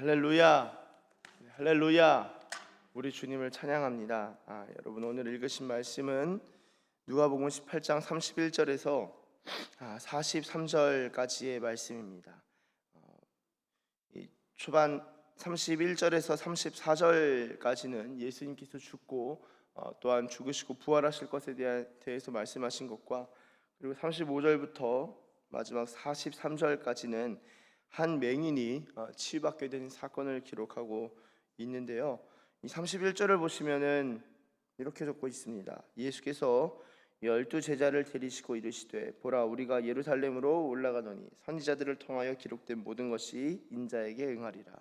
할렐루야, 네, 할렐루야. 우리 주님을 찬양합니다. 아, 여러분 오늘 읽으신 말씀은 누가복음 18장 31절에서 아, 43절까지의 말씀입니다. 어, 이 초반 31절에서 34절까지는 예수님께서 죽고 어, 또한 죽으시고 부활하실 것에 대해서 말씀하신 것과 그리고 35절부터 마지막 43절까지는 한 맹인이 어, 치유받게 된 사건을 기록하고 있는데요. 이 31절을 보시면은 이렇게 적고 있습니다. 예수께서 열두 제자를 데리시고 이르시되 보라 우리가 예루살렘으로 올라가노니 선지자들을 통하여 기록된 모든 것이 인자에게 응하리라.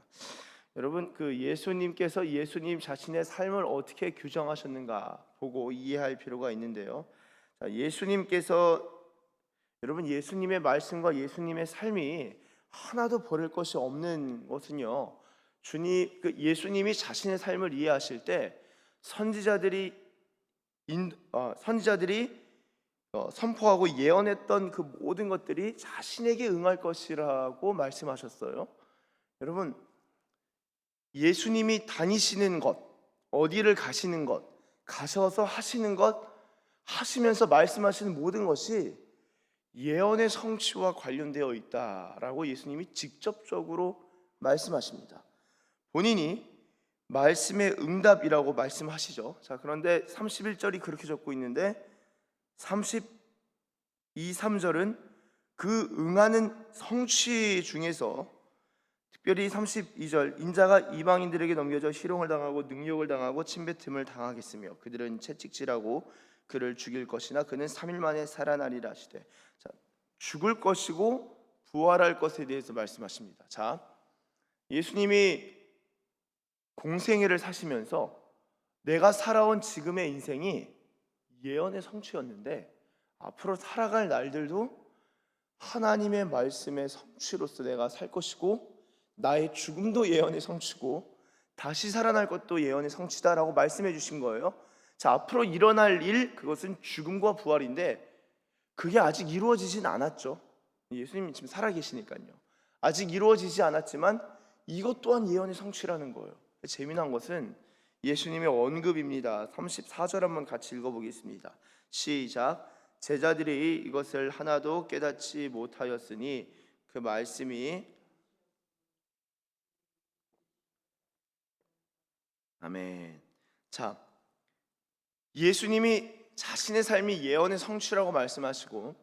여러분 그 예수님께서 예수님 자신의 삶을 어떻게 규정하셨는가 보고 이해할 필요가 있는데요. 자, 예수님께서 여러분 예수님의 말씀과 예수님의 삶이 하나도 버릴 것이 없는 것은요. 주님 그 예수님이 자신의 삶을 이해하실 때 선지자들이 인, 어, 선지자들이 어, 선포하고 예언했던 그 모든 것들이 자신에게 응할 것이라고 말씀하셨어요. 여러분 예수님이 다니시는 것, 어디를 가시는 것, 가셔서 하시는 것, 하시면서 말씀하시는 모든 것이 예언의 성취와 관련되어 있다라고 예수님이 직접적으로 말씀하십니다. 본인이 말씀의 응답이라고 말씀하시죠. 자, 그런데 31절이 그렇게 적고 있는데 32, 3절은 그 응하는 성취 중에서 특별히 32절 인자가 이방인들에게 넘겨져 희롱을 당하고 능욕을 당하고 침뱉음을 당하겠으며 그들은 채찍질하고 그를 죽일 것이나 그는 3일 만에 살아나리라 하시되 자, 죽을 것이고 부활할 것에 대해서 말씀하십니다. 자, 예수님이 공생애를 사시면서 내가 살아온 지금의 인생이 예언의 성취였는데 앞으로 살아갈 날들도 하나님의 말씀의 성취로서 내가 살 것이고 나의 죽음도 예언의 성취고 다시 살아날 것도 예언의 성취다라고 말씀해 주신 거예요. 자, 앞으로 일어날 일 그것은 죽음과 부활인데 그게 아직 이루어지진 않았죠. 예수님이 지금 살아 계시니까요. 아직 이루어지지 않았지만 이것 또한 예언의 성취라는 거예요. 재미난 것은 예수님의 언급입니다. 34절 한번 같이 읽어보겠습니다. 시작. 제자들이 이것을 하나도 깨닫지 못하였으니 그 말씀이 아멘. 자, 예수님이 자신의 삶이 예언의 성취라고 말씀하시고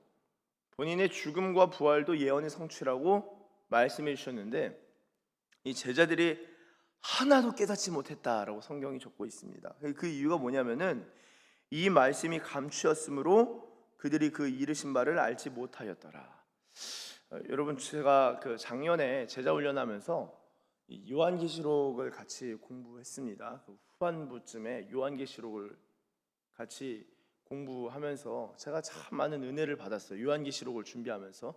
본인의 죽음과 부활도 예언의 성취라고 말씀해 주셨는데 이 제자들이 하나도 깨닫지 못했다라고 성경이 적고 있습니다. 그 이유가 뭐냐면은 이 말씀이 감추었으므로 그들이 그 이르신 바를 알지 못하였더라. 어, 여러분 제가 그 작년에 제자 훈련하면서 이 요한계시록을 같이 공부했습니다. 그 후반부쯤에 요한계시록을 같이 공부하면서 제가 참 많은 은혜를 받았어요. 요한계시록을 준비하면서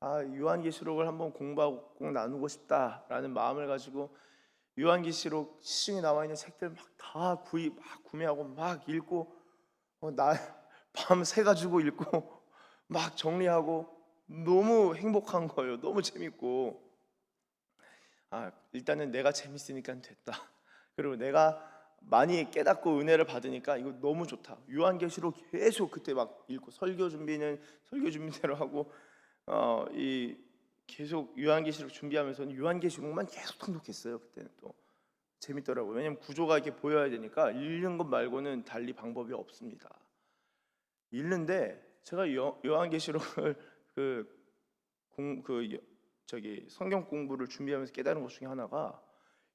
아 요한계시록을 한번 공부하고 꼭 나누고 싶다라는 마음을 가지고 요한계시록 시중에 나와 있는 책들 막 다 구입 막 구매하고 막 읽고 어, 날밤 새 가지고 읽고 막 정리하고 너무 행복한 거예요. 너무 재밌고 아 일단은 내가 재밌으니까 됐다. 그리고 내가 많이 깨닫고 은혜를 받으니까 이거 너무 좋다. 요한계시록 계속 그때 막 읽고 설교 준비는 설교 준비대로 하고 어 이 계속 요한계시록 준비하면서는 요한계시록만 계속 통독했어요. 그때는 또 재밌더라고요. 왜냐면 구조가 이렇게 보여야 되니까 읽는 것 말고는 달리 방법이 없습니다. 읽는데 제가 요, 요한계시록을 그공그 그 저기 성경 공부를 준비하면서 깨달은 것 중에 하나가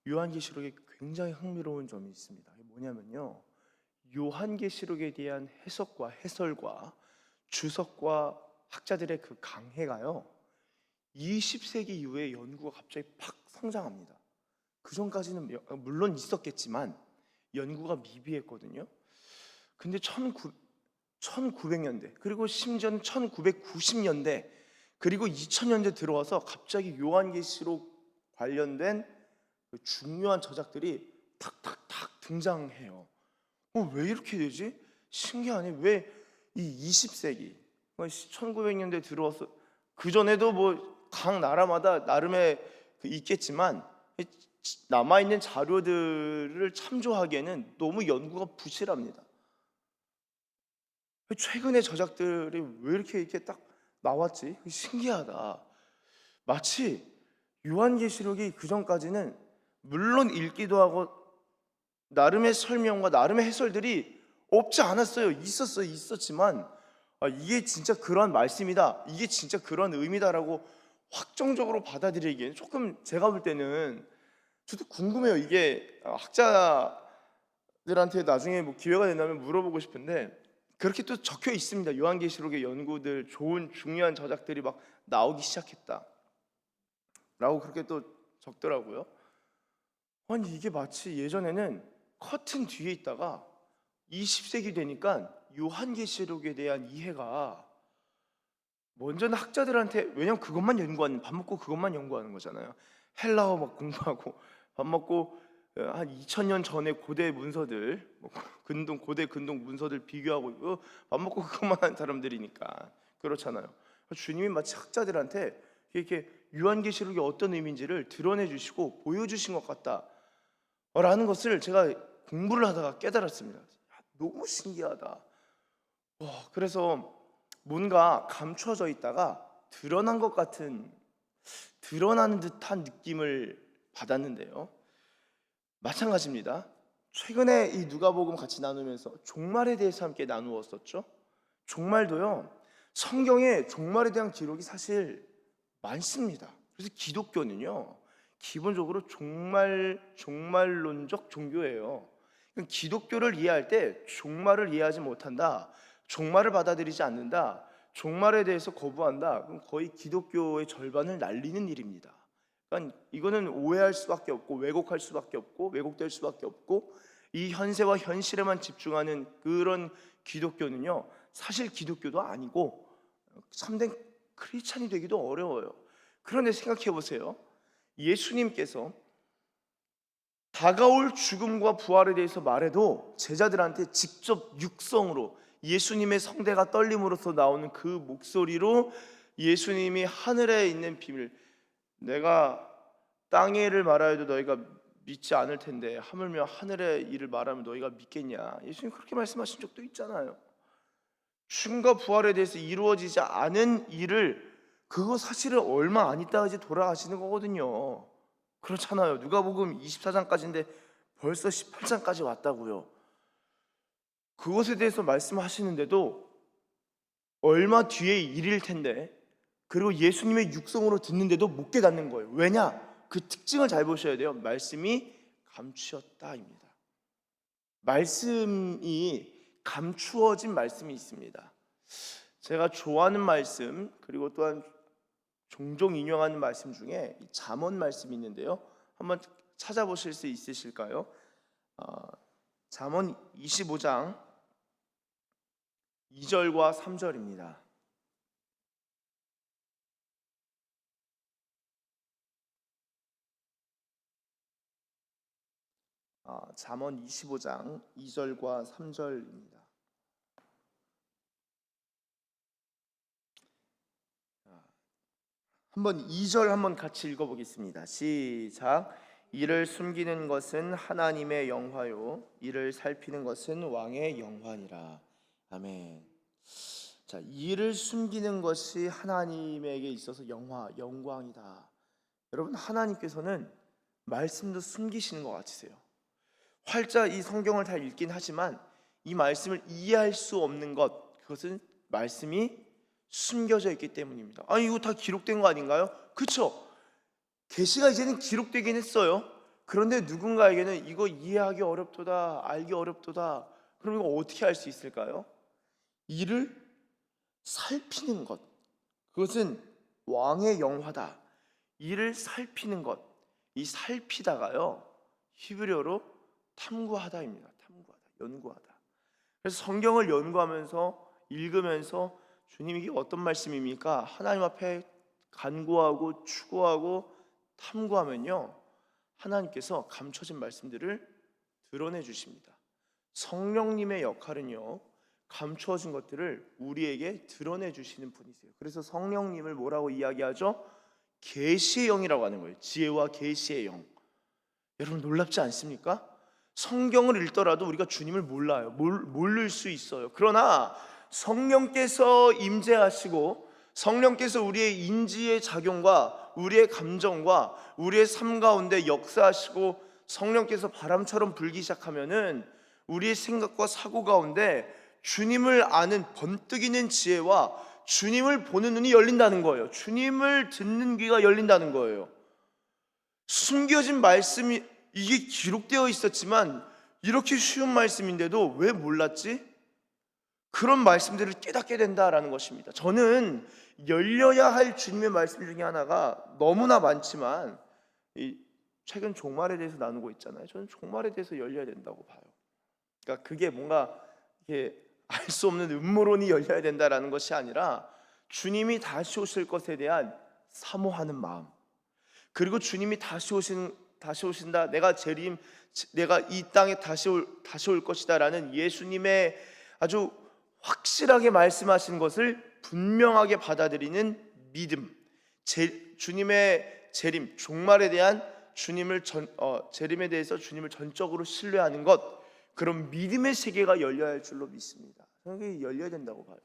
요한계시록에 굉장히 흥미로운 점이 있습니다. 뭐냐면요. 요한계시록에 대한 해석과 해설과 주석과 학자들의 그 강해가요. 20세기 이후에 연구가 갑자기 팍 성장합니다. 그 전까지는 여- 물론 있었겠지만 연구가 미비했거든요. 근데 19, 1900년대 그리고 심지어는 1990년대 그리고 2000년대 들어와서 갑자기 요한계시록 관련된 그 중요한 저작들이 탁탁탁 등장해요. 어, 왜 이렇게 되지? 신기하네. 왜 이 20세기, 1900년대 들어와서 그 전에도 뭐 각 나라마다 나름의 그 있겠지만 남아 있는 자료들을 참조하기에는 너무 연구가 부실합니다. 최근에 저작들이 왜 이렇게 이렇게 딱 나왔지? 신기하다. 마치 요한계시록이 그 전까지는 물론 읽기도 하고 나름의 설명과 나름의 해설들이 없지 않았어요. 있었어요. 있었지만 아, 이게 진짜 그런 말씀이다. 이게 진짜 그런 의미다라고 확정적으로 받아들이기에는 조금 제가 볼 때는 저도 궁금해요. 이게 학자들한테 나중에 뭐 기회가 된다면 물어보고 싶은데 그렇게 또 적혀 있습니다. 요한계시록의 연구들 좋은 중요한 저작들이 막 나오기 시작했다. 라고 그렇게 또 적더라고요. 아니 이게 마치 예전에는 커튼 뒤에 있다가 20세기 되니까 요한계시록에 대한 이해가 먼저는 학자들한테 왜냐면 그것만 연구하는 밥 먹고 그것만 연구하는 거잖아요. 헬라어 막 공부하고 밥 먹고 어, 한 2000년 전에 고대 문서들 뭐 근동 고대 근동 문서들 비교하고 밥 먹고 그것만 하는 사람들이니까 그렇잖아요. 주님이 마치 학자들한테 이렇게 요한계시록이 어떤 의미인지를 드러내 주시고 보여 주신 것 같다 라는 것을 제가 공부를 하다가 깨달았습니다. 너무 신기하다. 와, 그래서 뭔가 감춰져 있다가 드러난 것 같은 드러나는 듯한 느낌을 받았는데요. 마찬가지입니다. 최근에 이 누가복음 같이 나누면서 종말에 대해서 함께 나누었었죠. 종말도요. 성경에 종말에 대한 기록이 사실 많습니다. 그래서 기독교는요. 기본적으로 종말 종말론적 종교예요. 그러니까 기독교를 이해할 때 종말을 이해하지 못한다. 종말을 받아들이지 않는다. 종말에 대해서 거부한다. 그럼 거의 기독교의 절반을 날리는 일입니다. 그러니까 이거는 오해할 수밖에 없고 왜곡할 수밖에 없고 왜곡될 수밖에 없고 이 현세와 현실에만 집중하는 그런 기독교는요. 사실 기독교도 아니고 참된 크리스찬이 되기도 어려워요. 그런데 생각해 보세요. 예수님께서 다가올 죽음과 부활에 대해서 말해도 제자들한테 직접 육성으로 예수님의 성대가 떨림으로써 나오는 그 목소리로 예수님이 하늘에 있는 비밀 내가 일을 말하여도 너희가 믿지 않을 텐데 하물며 하늘의 일을 말하면 너희가 믿겠냐? 예수님 그렇게 말씀하신 적도 있잖아요. 죽음과 부활에 대해서 이루어지지 않은 일을 그거 사실은 얼마 안 있다가 이제 돌아가시는 거거든요 그렇잖아요 누가복음 24장까지인데 벌써 18장까지 왔다고요 그것에 대해서 말씀하시는데도 얼마 뒤의 일일 텐데 그리고 예수님의 육성으로 듣는데도 못 깨닫는 거예요. 왜냐? 그 특징을 잘 보셔야 돼요. 말씀이 감추었다입니다. 말씀이 감추어진 말씀이 있습니다. 제가 좋아하는 말씀 그리고 또한 종종 인용하는 말씀 중에 잠언 말씀이 있는데요. 한번 찾아보실 수 있으실까요? 어, 잠언 25장 2절과 3절입니다. 아, 잠언 25장 2절과 3절입니다. 한번 2절 한번 같이 읽어보겠습니다. 시작. 이를 숨기는 것은 하나님의 영화요, 이를 살피는 것은 왕의 영화니라. 아멘. 자, 이를 숨기는 것이 하나님에게 있어서 영화, 영광이다. 여러분 하나님께서는 말씀도 숨기시는 것 같으세요. 활자 이 성경을 다 읽긴 하지만 이 말씀을 이해할 수 없는 것 그것은 말씀이 숨겨져 있기 때문입니다. 아 이거 다 기록된 거 아닌가요? 그렇죠. 계시가 이제는 기록되긴 했어요. 그런데 누군가에게는 이거 이해하기 어렵도다, 알기 어렵도다. 그럼 이거 어떻게 할 수 있을까요? 이를 살피는 것. 그것은 왕의 영화다. 이를 살피는 것. 이 살피다가요. 히브리어로 탐구하다입니다. 탐구하다. 연구하다. 그래서 성경을 연구하면서 읽으면서 주님 이게 어떤 말씀입니까? 하나님 앞에 간구하고 추구하고 탐구하면요. 하나님께서 감춰진 말씀들을 드러내 주십니다. 성령님의 역할은요. 감추어진 것들을 우리에게 드러내 주시는 분이세요. 그래서 성령님을 뭐라고 이야기하죠? 계시의 영이라고 하는 거예요. 지혜와 계시의 영. 여러분 놀랍지 않습니까? 성경을 읽더라도 우리가 주님을 몰라요. 몰, 모를 수 있어요. 그러나 성령께서 임재하시고 성령께서 우리의 인지의 작용과 우리의 감정과 우리의 삶 가운데 역사하시고 성령께서 바람처럼 불기 시작하면은 우리의 생각과 사고 가운데 주님을 아는 번뜩이는 지혜와 주님을 보는 눈이 열린다는 거예요. 주님을 듣는 귀가 열린다는 거예요. 숨겨진 말씀이 이게 기록되어 있었지만 이렇게 쉬운 말씀인데도 왜 몰랐지? 그런 말씀들을 깨닫게 된다라는 것입니다. 저는 열려야 할 주님의 말씀 중에 하나가 너무나 많지만 이 최근 종말에 대해서 나누고 있잖아요. 저는 종말에 대해서 열려야 된다고 봐요. 그러니까 그게 뭔가 이게 알 수 없는 음모론이 열려야 된다라는 것이 아니라 주님이 다시 오실 것에 대한 사모하는 마음. 그리고 주님이 다시 오신 다시 오신다. 내가 재림 내가 이 땅에 다시 올 다시 올 것이다라는 예수님의 아주 확실하게 말씀하신 것을 분명하게 받아들이는 믿음. 제, 주님의 재림, 종말에 대한 주님을 전, 어, 재림에 대해서 주님을 전적으로 신뢰하는 것. 그런 믿음의 세계가 열려야 할 줄로 믿습니다. 그게 열려야 된다고 봐요.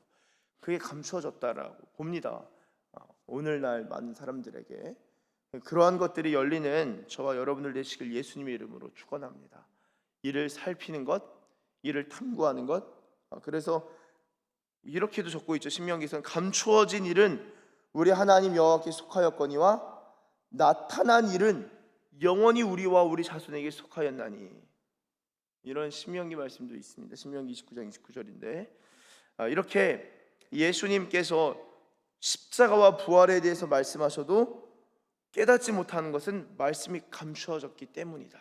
그게 감추어졌다라고 봅니다. 어, 오늘날 많은 사람들에게 그러한 것들이 열리는 저와 여러분들 되시길 예수님의 이름으로 축원합니다. 이를 살피는 것, 이를 탐구하는 것. 어, 그래서 이렇게도 적고 있죠. 신명기서는 감추어진 일은 우리 하나님 여호와께 속하였거니와 나타난 일은 영원히 우리와 우리 자손에게 속하였나니. 이런 신명기 말씀도 있습니다. 신명기 29장 29절인데 아, 이렇게 예수님께서 십자가와 부활에 대해서 말씀하셔도 깨닫지 못하는 것은 말씀이 감추어졌기 때문이다.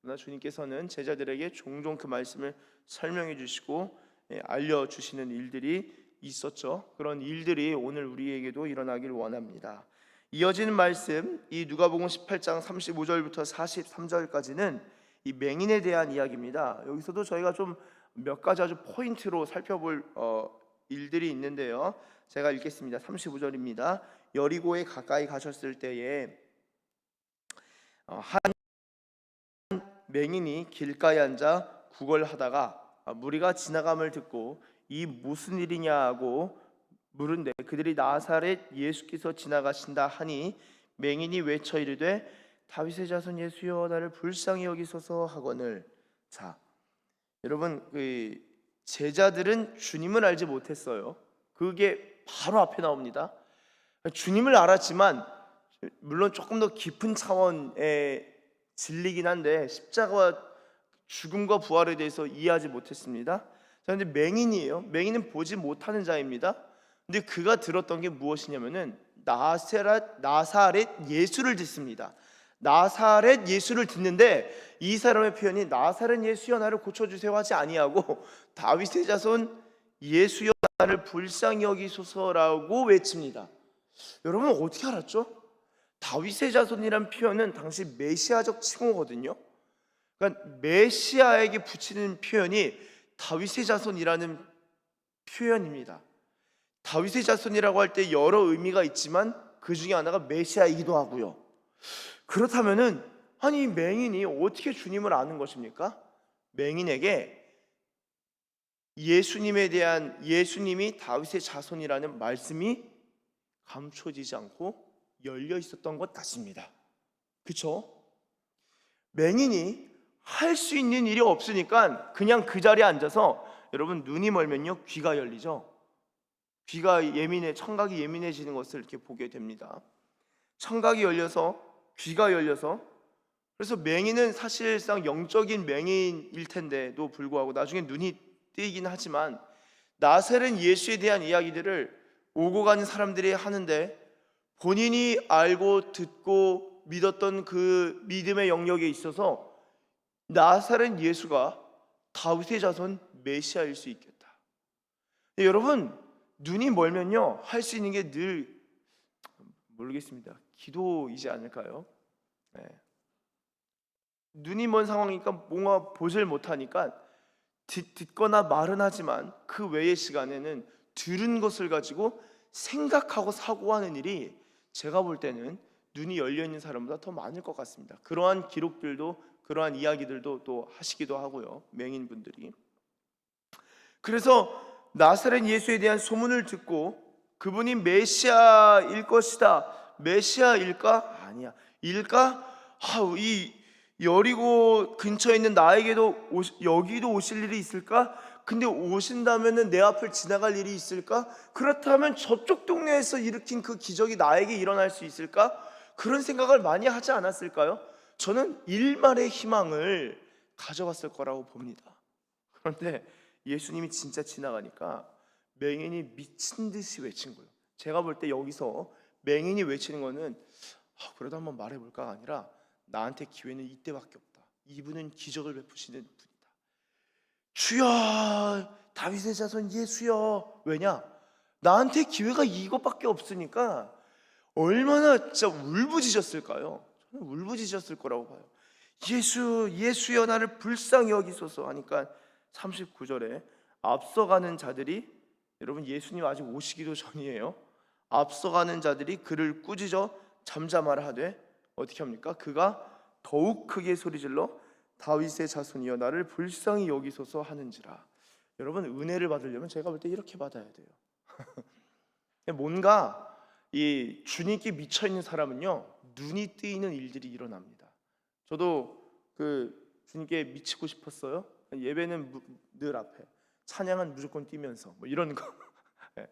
그러나 주님께서는 제자들에게 종종 그 말씀을 설명해 주시고 예, 알려 주시는 일들이 있었죠. 그런 일들이 오늘 우리에게도 일어나길 원합니다. 이어지는 말씀 이 누가복음 18장 35절부터 43절까지는 이 맹인에 대한 이야기입니다. 여기서도 저희가 좀 몇 가지 아주 포인트로 살펴볼 어, 일들이 있는데요. 제가 읽겠습니다. 35절입니다. 여리고에 가까이 가셨을 때에 어, 한 맹인이 길가에 앉아 구걸하다가 아, 무리가 지나감을 듣고 이 무슨 일이냐 하고 물은데 그들이 나사렛 예수께서 지나가신다 하니 맹인이 외쳐 이르되 다윗의 자손 예수여 나를 불쌍히 여기소서 하거늘 자 여러분 그 제자들은 주님을 알지 못했어요. 그게 바로 앞에 나옵니다. 주님을 알았지만 물론 조금 더 깊은 차원의 진리긴 한데 십자가와 죽음과 부활에 대해서 이해하지 못했습니다. 자, 근데 맹인이에요. 맹인은 보지 못하는 자입니다. 근데 그가 들었던 게 무엇이냐면은 나사렛 나사렛 예수를 듣습니다. 나사렛 예수를 듣는데 이 사람의 표현이 나사렛 예수여 나를 고쳐 주세요 하지 아니하고 다윗의 자손 예수여 나를 불쌍히 여기소서라고 외칩니다. 여러분 어떻게 알았죠? 다윗의 자손이란 표현은 당시 메시아적 칭호거든요. 그러니까 메시아에게 붙이는 표현이 다윗의 자손이라는 표현입니다. 다윗의 자손이라고 할 때 여러 의미가 있지만 그 중에 하나가 메시아이기도 하고요. 그렇다면은 아니 맹인이 어떻게 주님을 아는 것입니까? 맹인에게 예수님에 대한 예수님이 다윗의 자손이라는 말씀이 감춰지지 않고 열려 있었던 것 같습니다. 그렇죠? 맹인이 할 수 있는 일이 없으니까 그냥 그 자리에 앉아서 여러분 눈이 멀면요 귀가 열리죠. 귀가 예민해 청각이 예민해지는 것을 이렇게 보게 됩니다. 청각이 열려서 귀가 열려서 그래서 맹인은 사실상 영적인 맹인일 텐데도 불구하고 나중에 눈이 뜨이긴 하지만 나사렛 예수에 대한 이야기들을 오고 가는 사람들이 하는데 본인이 알고 듣고 믿었던 그 믿음의 영역에 있어서 나사렛 예수가 다윗의 자손 메시아일 수 있겠다. 네, 여러분 눈이 멀면요 할 수 있는 게 늘 모르겠습니다. 기도이지 않을까요? 네. 눈이 먼 상황이니까 뭔가 보질 못하니까 듣, 듣거나 말은 하지만 그 외의 시간에는 들은 것을 가지고 생각하고 사고하는 일이 제가 볼 때는 눈이 열려 있는 사람보다 더 많을 것 같습니다. 그러한 기록들도 그러한 이야기들도 또 하시기도 하고요. 맹인분들이. 그래서 나사렛 예수에 대한 소문을 듣고 그분이 메시아일 것이다. 메시아일까? 아니야. 일까? 아, 이 여리고 근처에 있는 나에게도 오시- 여기도 오실 일이 있을까? 근데 오신다면은 내 앞을 지나갈 일이 있을까? 그렇다면 저쪽 동네에서 일으킨 그 기적이 나에게 일어날 수 있을까? 그런 생각을 많이 하지 않았을까요? 저는 일말의 희망을 가져갔을 거라고 봅니다. 그런데 예수님이 진짜 지나가니까 맹인이 미친 듯이 외친 거예요. 제가 볼 때 여기서 맹인이 외치는 거는 아, 그래도 한번 말해볼까가 아니라 나한테 기회는 이때밖에 없다. 이분은 기적을 베푸시는 분이다. 주여 다윗의 자손 예수여 왜냐 나한테 기회가 이것밖에 없으니까 얼마나 진짜 울부짖었을까요? 울부짖었을 거라고 봐요. 예수 예수여 나를 불쌍히 여기소서 하니까 39절에 앞서가는 자들이 여러분 예수님 아직 오시기도 전이에요. 앞서가는 자들이 그를 꾸짖어 잠잠하라 하되 어떻게 합니까? 그가 더욱 크게 소리질러 다윗의 자손이여 나를 불쌍히 여기소서 하는지라. 여러분 은혜를 받으려면 제가 볼 때 이렇게 받아야 돼요. 뭔가 이 주님께 미쳐 있는 사람은요 눈이 뜨이는 일들이 일어납니다. 저도 그 주님께 미치고 싶었어요. 예배는 무- 늘 앞에, 찬양은 무조건 뛰면서 뭐 이런 거. 예.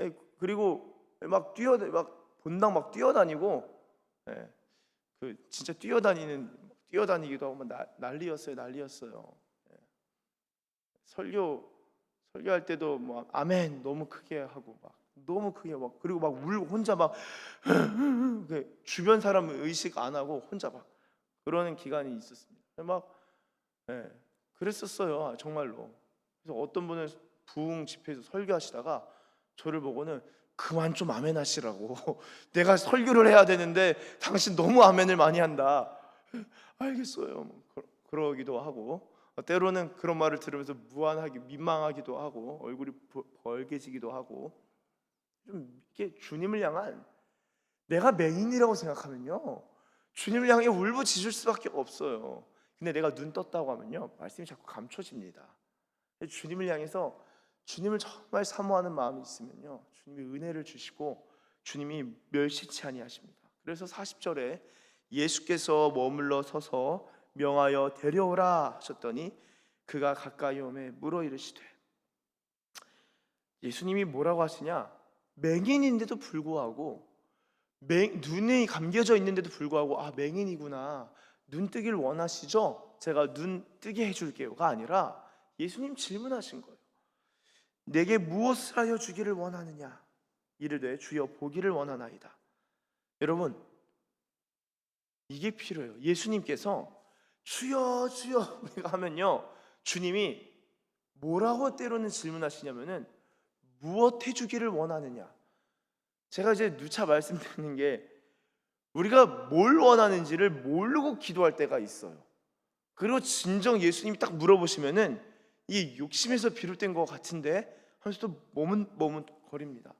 예, 그리고 막 뛰어 막 본당 막 뛰어다니고, 예. 그 진짜 뛰어다니는 뛰어다니기도 하고 막 나- 난리였어요, 난리였어요. 예. 설교 설교할 때도 뭐 아멘 너무 크게 하고 막 너무 크게 막 그리고 막 울고 혼자 막 그 주변 사람 의식 안 하고 혼자 막 그러는 기간이 있었습니다. 막 예, 그랬었어요 정말로. 그래서 어떤 분은 부흥 집회에서 설교하시다가 저를 보고는 그만 좀 아멘 하시라고 내가 설교를 해야 되는데 당신 너무 아멘을 많이 한다. 알겠어요. 뭐 그러- 그러 기도 하고 어, 때로는 그런 말을 들으면서 무안하기 민망하기도 하고 얼굴이 버- 벌개지기도 하고 좀 이게 주님을 향한 내가 맹인이라고 생각하면요 주님을 향해 울부짖을 수밖에 없어요. 근데 내가 눈 떴다고 하면요 말씀이 자꾸 감춰집니다. 주님을 향해서 주님을 정말 사모하는 마음이 있으면요 주님이 은혜를 주시고 주님이 멸시치 아니하십니다. 그래서 40절에 예수께서 머물러 서서 명하여 데려오라 하셨더니 그가 가까이 오매 물어 이르시되 예수님이 뭐라고 하시냐 맹인인데도 불구하고 맹, 눈이 감겨져 있는데도 불구하고 아 맹인이구나 눈 뜨길 원하시죠? 제가 눈 뜨게 해줄게요가 아니라 예수님 질문하신 거예요. 내게 무엇을 하여 주기를 원하느냐? 이르되 주여 보기를 원하나이다. 여러분 이게 필요해요. 예수님께서 주여 주여 하면요 주님이 뭐라고 때로는 질문하시냐면은 무엇 해주기를 원하느냐 제가 이제 누차 말씀드리는 게 우리가 뭘 원하는지를 모르고 기도할 때가 있어요 그리고 진정 예수님이 딱 물어보시면은 이 욕심에서 비롯된 것 같은데 하면서 또 머문 머문거립니다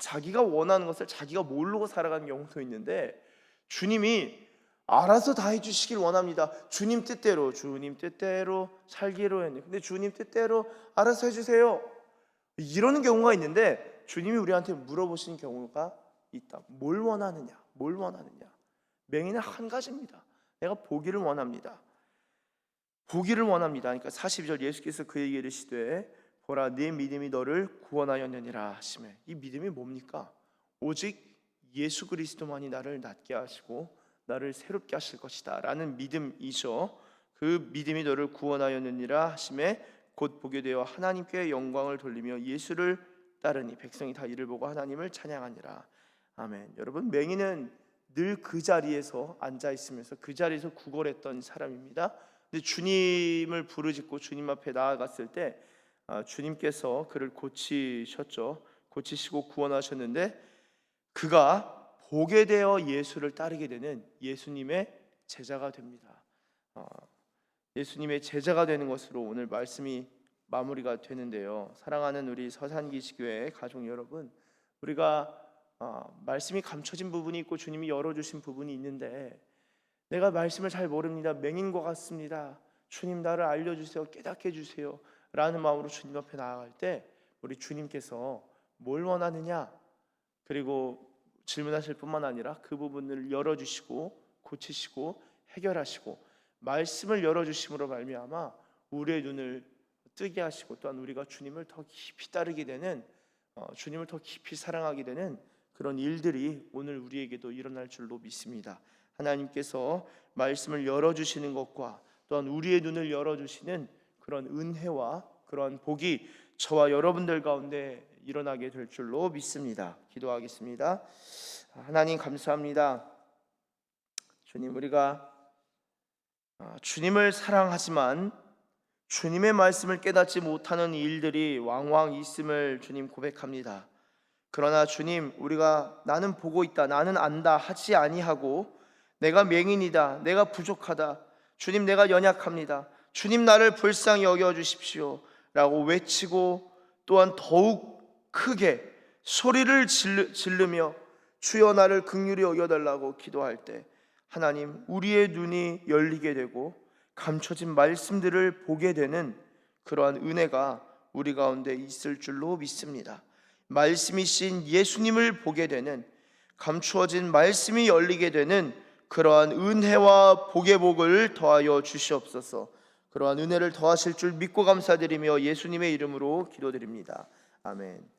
자기가 원하는 것을 자기가 모르고 살아가는 경우도 있는데 주님이 알아서 다 해주시길 원합니다. 주님 뜻대로, 주님 뜻대로 살기로 했네. 근데 주님 뜻대로 알아서 해주세요. 이러는 경우가 있는데 주님이 우리한테 물어보시는 경우가 있다. 뭘 원하느냐? 뭘 원하느냐? 맹인은 한 가지입니다. 내가 보기를 원합니다. 보기를 원합니다. 그러니까 42절 예수께서 그에게 이르시되 보라 네 믿음이 너를 구원하였느니라 하시매 이 믿음이 뭡니까? 오직 예수 그리스도만이 나를 낫게 하시고 나를 새롭게 하실 것이다라는 믿음이죠. 그 믿음이 너를 구원하였느니라 하심에 곧 보게 되어 하나님께 영광을 돌리며 예수를 따르니 백성이 다 이를 보고 하나님을 찬양하니라. 아멘. 여러분 맹인은 늘 그 자리에서 앉아 있으면서 그 자리에서 구걸했던 사람입니다. 근데 주님을 부르짖고 주님 앞에 나아갔을 때 아, 주님께서 그를 고치셨죠. 고치시고 구원하셨는데 그가 보게 되어 예수를 따르게 되는 예수님의 제자가 됩니다. 어, 예수님의 제자가 되는 것으로 오늘 말씀이 마무리가 되는데요. 사랑하는 우리 서산기시교회 가족 여러분, 우리가 아, 말씀이 감춰진 부분이 있고 주님이 열어주신 부분이 있는데 내가 말씀을 잘 모릅니다. 맹인 것 같습니다. 주님 나를 알려주세요. 깨닫게 해주세요. 라는 마음으로 주님 앞에 나아갈 때 우리 주님께서 뭘 원하느냐 그리고 질문하실 뿐만 아니라 그 부분을 열어주시고 고치시고 해결하시고 말씀을 열어주심으로 말미암아 우리의 눈을 뜨게 하시고 또한 우리가 주님을 더 깊이 따르게 되는 어, 주님을 더 깊이 사랑하게 되는 그런 일들이 오늘 우리에게도 일어날 줄로 믿습니다. 하나님께서 말씀을 열어 주시는 것과 또한 우리의 눈을 열어 주시는 그런 은혜와 그런 복이 저와 여러분들 가운데 일어나게 될 줄로 믿습니다. 기도하겠습니다. 하나님 감사합니다. 주님 우리가 아, 주님을 사랑하지만 주님의 말씀을 깨닫지 못하는 일들이 왕왕 있음을 주님 고백합니다. 그러나 주님 우리가 나는 보고 있다 나는 안다 하지 아니하고 내가 맹인이다 내가 부족하다 주님 내가 연약합니다 주님 나를 불쌍히 여겨 주십시오 라고 외치고 또한 더욱 크게 소리를 질르, 지르며 주여 나를 극률히 여겨 달라고 기도할 때 하나님 우리의 눈이 열리게 되고 감춰진 말씀들을 보게 되는 그러한 은혜가 우리 가운데 있을 줄로 믿습니다. 말씀이신 예수님을 보게 되는 감추어진 말씀이 열리게 되는 그러한 은혜와 복의 복을 더하여 주시옵소서. 그러한 은혜를 더하실 줄 믿고 감사드리며 예수님의 이름으로 기도드립니다. 아멘.